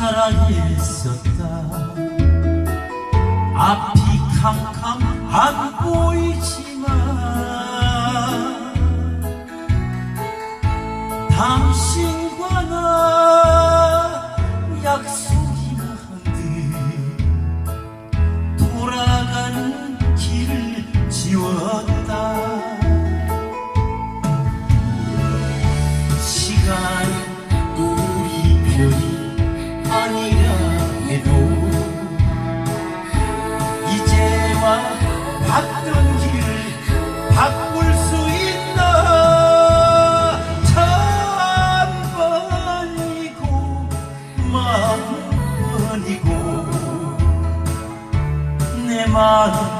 사랑했었다. 앞이 캄캄 안 보이지만 당신 내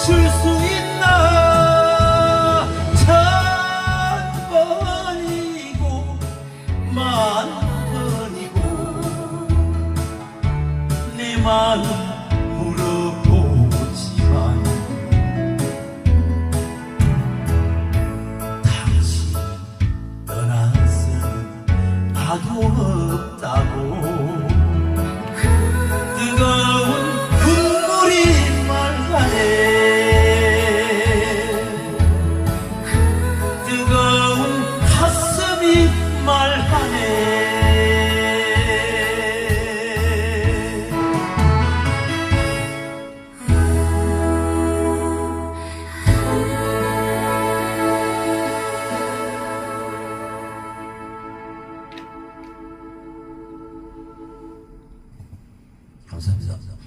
멈출 수 있나? 천 번이고 만 번이고 내 마음 물어 久々。